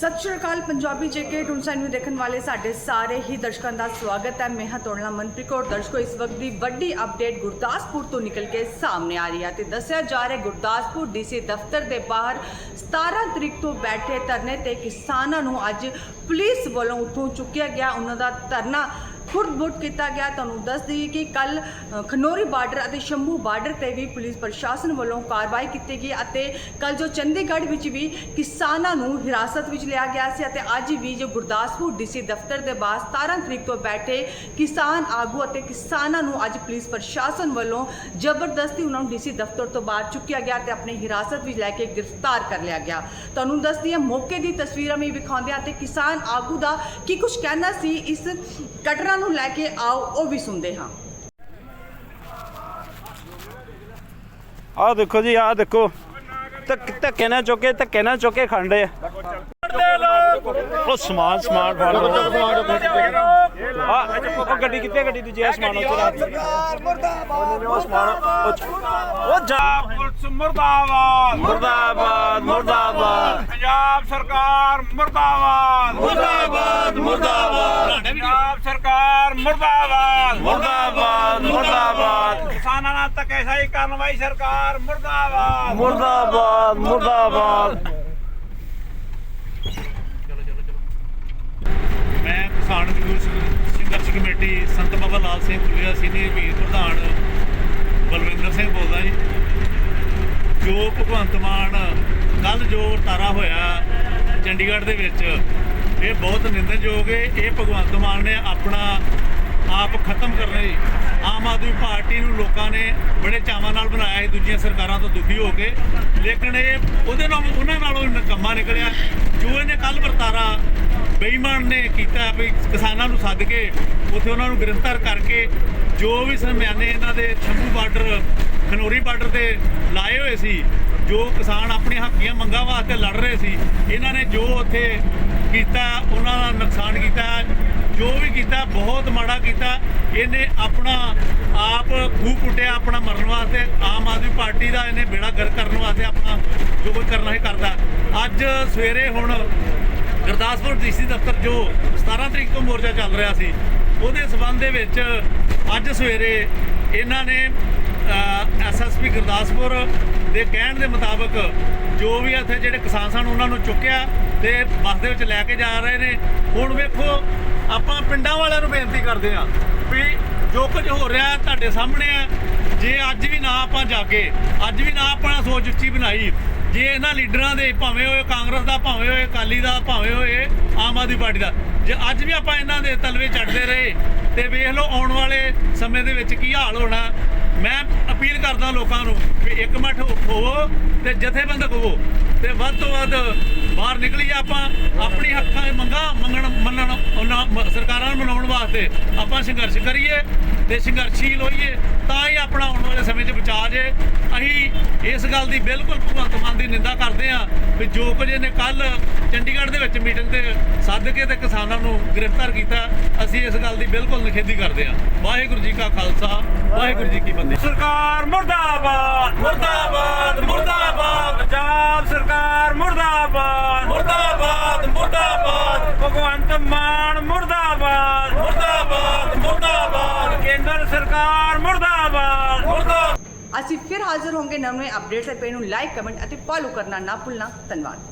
ਸਤਿ ਸ਼੍ਰੀ ਅਕਾਲ, ਪੰਜਾਬੀ ਜੇਕੇ ਟੁਨਸਾਈਨ ਨੂੰ ਦੇਖਣ ਵਾਲੇ ਸਾਡੇ ਸਾਰੇ ਹੀ ਦਰਸ਼ਕਾਂ ਦਾ ਸਵਾਗਤ ਹੈ। ਮੈਂ ਹਾਂ ਤੋੜਲਾ ਮਨਪ੍ਰੀਤ ਕੌਰ। ਦਰਸ਼ਕੋ, ਇਸ ਵਕਤ ਦੀ ਵੱਡੀ ਅਪਡੇਟ ਗੁਰਦਾਸਪੁਰ ਤੋਂ ਨਿਕਲ ਕੇ ਸਾਹਮਣੇ ਆ ਰਹੀ ਹੈ ਤੇ ਦੱਸਿਆ ਜਾ ਰਿਹਾ ਗੁਰਦਾਸਪੁਰ ਡੀਸੀ ਦਫ਼ਤਰ ਦੇ ਬਾਹਰ 17 ਤਰੀਕ ਤੋਂ ਬੈਠੇ ਧਰਨੇ ਤੇ ਕਿਸਾਨਾਂ ਨੂੰ ਅੱਜ ਪੁਲਿਸ ਵੱਲੋਂ ਉੱਥੋਂ ਚੁੱਕਿਆ ਗਿਆ। ਉਹਨਾਂ ਦਾ ਧਰਨਾ ਖੁਰਦ-ਬੁਰਦ ਕੀਤਾ ਗਿਆ। ਤੁਹਾਨੂੰ ਦੱਸ ਦਈਏ ਕਿ ਕੱਲ ਖਨੋਰੀ ਬਾਰਡਰ ਅਤੇ ਸ਼ੰਭੂ ਬਾਰਡਰ ਤੇ ਵੀ ਪੁਲਿਸ ਪ੍ਰਸ਼ਾਸਨ ਵੱਲੋਂ ਕਾਰਵਾਈ ਕੀਤੀ ਗਈ ਅਤੇ ਕੱਲ ਜੋ ਚੰਡੀਗੜ੍ਹ ਵਿੱਚ ਵੀ ਕਿਸਾਨਾਂ ਨੂੰ ਹਿਰਾਸਤ ਵਿੱਚ ਲਿਆ ਗਿਆ ਸੀ ਅਤੇ ਅੱਜ ਵੀ ਜੋ ਗੁਰਦਾਸਪੁਰ ਡੀਸੀ ਦਫ਼ਤਰ ਦੇ ਬਾਹਰ 17 ਤਰੀਕ ਤੋਂ ਬੈਠੇ ਕਿਸਾਨ ਆਗੂ ਅਤੇ ਕਿਸਾਨਾਂ ਨੂੰ ਅੱਜ ਪੁਲਿਸ ਪ੍ਰਸ਼ਾਸਨ ਵੱਲੋਂ ਜ਼ਬਰਦਸਤੀ ਉਹਨਾਂ ਨੂੰ ਡੀਸੀ ਦਫ਼ਤਰ ਤੋਂ ਬਾਹਰ ਚੁੱਕਿਆ ਗਿਆ ਤੇ ਆਪਣੀ ਹਿਰਾਸਤ ਵਿੱਚ ਲੈ ਕੇ ਗ੍ਰਿਫਤਾਰ ਕਰ ਲਿਆ ਗਿਆ। ਤੁਹਾਨੂੰ ਦੱਸਦੀ ਹੈ ਮੌਕੇ ਦੀ ਤਸਵੀਰਾਂ ਵੀ ਵਿਖਾਉਂਦੇ ਹਾਂ ਤੇ ਕਿਸਾਨ ਆਗੂ ਦਾ ਕੀ ਕੁਝ ਕਹਿਣਾ ਸੀ, ਇਸ ਘਟਨਾ ਨੂੰ ਲੈ ਕੇ ਆਓ ਉਹ ਵੀ ਸੁਣਦੇ ਹਾਂ। ਆਹ ਦੇਖੋ ਜੀ ਆਹ ਦੇਖੋ। ਧੱਕ ਧੱਕੇ ਨਾਲ ਚੁੱਕੇ ਧੱਕੇ ਨਾਲ ਚੁੱਕੇ ਖੰਡੇ ਉਹ ਸਮਾਨ ਸਮਾਨ ਫੜ ਲਓ। ਆ ਉਹ ਗੱਡੀ ਕਿੱਥੇ ਗੱਡੀ ਦੂਜੀ? ਆ ਸਮਾਨ ਉੱਤੇ ਰੱਖ। ਉਹ ਸਮਾਨ ਉਹ ਜਾ ਪੁਲਿਸ ਮੁਰਦਾਬਾਦ। ਮੁਰਦਾਬਾਦ ਮੁਰਦਾਬਾਦ। ਪੰਜਾਬ ਸਰਕਾਰ ਮੁਰਦਾਬਾਦ। ਮੁਰਦਾਬਾਦ ਮੁਰਦਾਬਾਦ। ਪੰਜਾਬ ਸਰਕਾਰ ਮੁਰਦਾਬਾਦ। ਮੁਰਦਾਬਾਦ ਮੁਰਦਾਬਾਦ। ਕਿਸਾਨਾਂ ਨਾਲ ਧੱਕੇਸ਼ਾਹੀ ਕਰਨ ਵਾਲੀ ਸਰਕਾਰ ਮੁਰਦਾਬਾਦ। ਮੁਰਦਾਬਾਦ ਮੁਰਦਾਬਾਦ। ਮੈਂ ਕਿਸਾਨ ਮਜ਼ਦੂਰ ਸੰਘ- ਸੰਘਰਸ਼ ਕਮੇਟੀ ਸੰਤ ਬਾਬਾ ਲਾਲ ਸਿੰਘ ਪੁਲੀਆ ਸੀਨੀਅਰ ਵੀਰ ਪ੍ਰਧਾਨ ਬਲਵਿੰਦਰ ਸਿੰਘ ਬੋਲਦਾ ਜੀ। ਜੋ ਭਗਵੰਤ ਮਾਨ ਕੱਲ ਜੋ ਵਰਤਾਰਾ ਹੋਇਆ ਚੰਡੀਗੜ੍ਹ ਦੇ ਵਿੱਚ ਇਹ ਬਹੁਤ ਨਿੰਦਣਯੋਗ ਹੈ। ਇਹ ਭਗਵੰਤ ਮਾਨ ਨੇ ਆਪਣਾ ਆਪ ਖਤਮ ਕਰਨ ਲਈ। ਆਮ ਆਦਮੀ ਪਾਰਟੀ ਨੂੰ ਲੋਕਾਂ ਨੇ ਬੜੇ ਚਾਵਾਂ ਨਾਲ ਬਣਾਇਆ ਸੀ। ਦੂਜੀਆਂ ਸਰਕਾਰਾਂ ਤੋਂ ਦੁਖੀ ਹੋ ਕੇ। ਲੇਕਿਨ ਇਹ ਉਹਦੇ ਨਾਲ, ਉਹਨਾਂ ਨਾਲੋਂ ਨਕਮਾ ਨਿਕਲਿਆ। ਜੋ ਇਹਨੇ ਕੱਲ ਵਰਤਾਰਾ ਬੇਈਮਾਨ ਨੇ ਕੀਤਾ ਵੀ ਕਿਸਾਨਾਂ ਨੂੰ ਸੱਦ ਕੇ, ਉੱਥੇ ਉਹਨਾਂ ਨੂੰ ਗ੍ਰਿਫਤਾਰ ਕਰਕੇ ਜੋ ਵੀ ਸਮਿਆਨੇ ਇਹਨਾਂ ਦੇ ਸ਼ੰਭੂ ਬਾਰਡਰ, ਖਨੋਰੀ ਬਾਰਡਰ ਤੇ ਲਾਏ ਹੋਏ ਸੀ, ਜੋ ਕਿਸਾਨ ਆਪਣੇ ਹੱਕੀਆਂ ਮੰਗਾਂ ਵਾਸਤੇ ਲੜ ਰਹੇ ਸੀ, ਇਹਨਾਂ ਨੇ ਜੋ ਉੱਥੇ ਕੀਤਾ, ਉਹਨਾਂ ਦਾ ਨੁਕਸਾਨ ਕੀਤਾ, ਜੋ ਵੀ ਕੀਤਾ, ਬਹੁਤ ਮਾੜਾ ਕੀਤਾ। ਇਹਨੇ ਆਪਣਾ ਆਪ ਖੂਹ ਪੁੱਟਿਆ ਆਪਣਾ ਮਰਨ ਵਾਸਤੇ। ਆਮ ਆਦਮੀ ਪਾਰਟੀ ਦਾ ਇਹਨੇ ਬੇੜਾ ਗਰ ਕਰਨ ਵਾਸਤੇ ਆਪਣਾ ਜੋ ਕੁਝ ਕਰਨਾ ਹੀ ਕਰਦਾ। ਅੱਜ ਸਵੇਰੇ ਹੁਣ ਗੁਰਦਾਸਪੁਰ ਡੀਸੀ ਦਫ਼ਤਰ ਜੋ 17 ਤਰੀਕ ਤੋਂ ਮੋਰਚਾ ਚੱਲ ਰਿਹਾ ਸੀ, ਉਹਦੇ ਸਬੰਧ ਦੇ ਵਿੱਚ ਅੱਜ ਸਵੇਰੇ ਇਹਨਾਂ ਨੇ ਐਸਐਸਪੀ ਗੁਰਦਾਸਪੁਰ ਦੇ ਕਹਿਣ ਦੇ ਮੁਤਾਬਕ ਜੋ ਵੀ ਇੱਥੇ ਜਿਹੜੇ ਕਿਸਾਨ ਸਨ ਉਹਨਾਂ ਨੂੰ ਚੁੱਕਿਆ ਤੇ ਬੱਸ ਦੇ ਵਿੱਚ ਲੈ ਕੇ ਜਾ ਰਹੇ ਨੇ। ਹੁਣ ਵੇਖੋ, ਆਪਾਂ ਪਿੰਡਾਂ ਵਾਲਿਆਂ ਨੂੰ ਬੇਨਤੀ ਕਰਦੇ ਆ ਵੀ ਜੋ ਕੁਝ ਹੋ ਰਿਹਾ ਤੁਹਾਡੇ ਸਾਹਮਣੇ ਆ, ਜੇ ਅੱਜ ਵੀ ਨਾ ਆਪਾਂ ਜਾਗੇ, ਅੱਜ ਵੀ ਨਾ ਆਪਣਾ ਸੋਚ ਉੱਚੀ ਬਣਾਈ ਜੇ ਇਹਨਾਂ ਲੀਡਰਾਂ ਦੇ ਭਾਵੇਂ ਹੋਏ ਕਾਂਗਰਸ ਦਾ, ਭਾਵੇਂ ਹੋਏ ਅਕਾਲੀ ਦਾ, ਭਾਵੇਂ ਹੋਏ ਆਮ ਆਦਮੀ ਪਾਰਟੀ ਦਾ, ਜੇ ਅੱਜ ਵੀ ਆਪਾਂ ਇਹਨਾਂ ਦੇ ਤਲਵੇ ਚੜਦੇ ਰਹੇ ਤੇ ਵੇਖ ਲਓ ਆਉਣ ਵਾਲੇ ਸਮੇਂ ਦੇ ਵਿੱਚ ਕੀ ਹਾਲ ਹੋਣਾ, ਮੈਂ ਅਪੀਲ ਕਰਦਾ ਲੋਕਾਂ ਨੂੰ ਵੀ ਇੱਕ ਮਿੰਟ ਹੋਵੋ ਤੇ ਜਥੇਬੰਦਕ ਹੋਵੋ ਤੇ ਵੱਧ ਤੋਂ ਵੱਧ ਬਾਹਰ ਨਿਕਲੀਏ ਆਪਾਂ, ਆਪਣੀ ਹੱਕਾਂ ਦੀ ਮੰਗਾਂ ਮੰਗਣ, ਮੰਨਣ, ਉਹਨਾਂ ਸਰਕਾਰਾਂ ਨੂੰ ਮਨਾਉਣ ਵਾਸਤੇ ਆਪਾਂ ਸੰਘਰਸ਼ ਕਰੀਏ ਤੇ ਸੰਘਰਸ਼ੀਲ ਹੋਈਏ। ਤਾਂ ਹੀ ਆਪਣਾ ਆਉਣ ਵਾਲੇ ਸਮੇਂ 'ਚ ਬਚਾ ਜੇ। ਅਸੀਂ ਇਸ ਗੱਲ ਦੀ ਬਿਲਕੁਲ ਭਗਵੰਤ ਮਾਨ ਦੀ ਨਿੰਦਾ ਕਰਦੇ ਹਾਂ ਵੀ ਜੋ ਕੁਝ ਇਹਨੇ ਕੱਲ ਚੰਡੀਗੜ੍ਹ ਦੇ ਵਿੱਚ ਮੀਟਿੰਗ ਤੇ ਸੱਦ ਕੇ ਤੇ ਕਿਸਾਨਾਂ ਨੂੰ ਗ੍ਰਿਫਤਾਰ ਕੀਤਾ ਅਸੀਂ ਇਸ ਗੱਲ ਦੀ ਬਿਲਕੁਲ ਨਿਖੇਧੀ ਕਰਦੇ ਹਾਂ। ਵਾਹਿਗੁਰੂ ਜੀ ਕਾ ਖਾਲਸਾ ਵਾਹਿਗੁਰੂ ਜੀ ਕੀ ਫਤਿਹ। ਸਰਕਾਰ ਮੁਰਦਾਬਾਦ। ਮੁਰਦਾਬਾਦ ਮੁਰਦਾਬਾਦ। ਪੰਜਾਬ ਸਰਕਾਰ ਮੁਰਦਾਬਾਦ। ਮੁਰਦਾਬਾਦ ਮੁਰਦਾਬਾਦ। ਭਗਵੰਤ ਮਾਨ ਮੁਰਦਾਬਾਦ। ਮੁਰਦਾਬਾਦ ਮੁਰਦਾਬਾਦ। ਕੇਂਦਰ ਸਰਕਾਰ ਮੁਰਦਾਬਾਦ। ਅਸੀਂ ਫਿਰ ਹਾਜ਼ਰ ਹੋਵਾਂਗੇ ਨਵੇਂ ਅਪਡੇਟਸ ਅਤੇ ਪੇਜ ਨੂੰ ਲਾਈਕ ਕਮੈਂਟ ਅਤੇ ਫੋਲੋ ਕਰਨਾ ਨਾ ਭੁੱਲਣਾ। ਧੰਨਵਾਦ।